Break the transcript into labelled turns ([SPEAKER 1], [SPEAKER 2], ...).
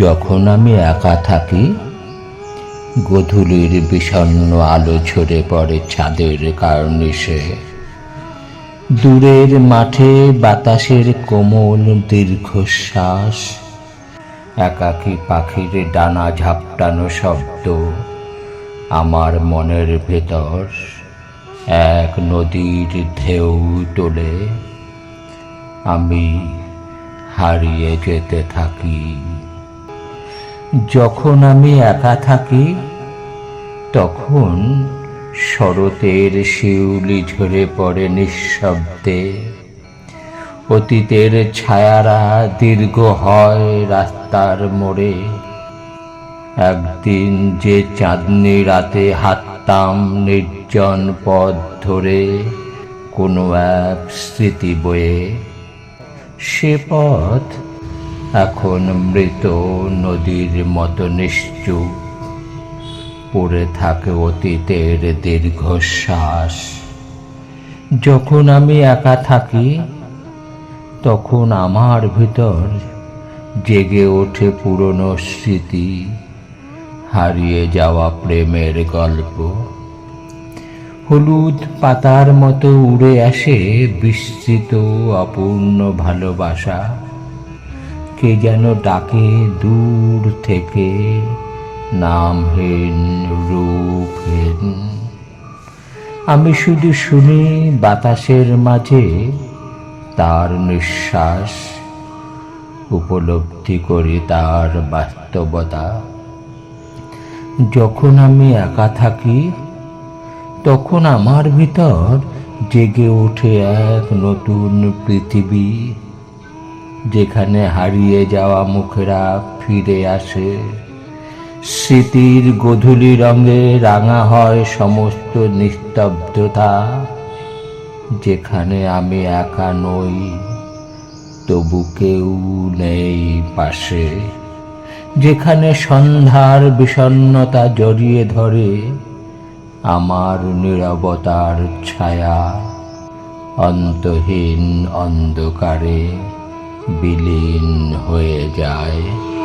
[SPEAKER 1] যখন আমি একা থাকি, গধূলির বিষণ্ণ আলো ঝরে পড়ে ছাদের কার্নিশে দূরের মাঠে বাতাসের কোমল দীর্ঘশ্বাস, একাকী পাখির ডানা ঝাপটানো শব্দ, আমার মনের ভেতর এক নদীর ঢেউ তোলে। আমি হারিয়ে যেতে থাকি। যখন আমি একা থাকি, তখন শরতের শিউলি ঝরে পড়ে নিঃশব্দে। অতীতের ছায়ারা দীর্ঘ হয় রাস্তার মোড়ে। একদিন যে চাঁদনি রাতে হাঁটতাম নির্জন পথ ধরে, কোনো এক স্মৃতি বয়ে। সে পথ এখন মৃত নদীর মতো নিশ্চুপ। পড়ে থাকে অতীতের দীর্ঘশ্বাস। যখন আমি একা থাকি, তখন আমার ভিতর জেগে ওঠে পুরনো স্মৃতি, হারিয়ে যাওয়া প্রেমের গল্প। হলুদ পাতার মতো উড়ে আসে বিস্তৃত, অপূর্ণ ভালোবাসা। কে যেন ডাকে দূর থেকে নামহীন রূপহীন আমি শুধু শুনি বাতাসের মাঝে তার নিঃশ্বাস, উপলব্ধি করি তার বাস্তবতা। যখন আমি একা থাকি, তখন আমার ভিতর জেগে ওঠে এক নতুন পৃথিবী। যেখানে হারিয়ে যাওয়া মুখেরা ফিরে আসে। স্মৃতির গধূলি রঙে রাঙা হয় সমস্ত নিস্তব্ধতা, যেখানে আমি একা নই, তবু কেউ নেই পাশে। যেখানে সন্ধ্যার বিষণ্ণতা জড়িয়ে ধরে, আমার নীরবতার ছায়া অন্তহীন অন্ধকারে। বিলীন হয়ে যায়।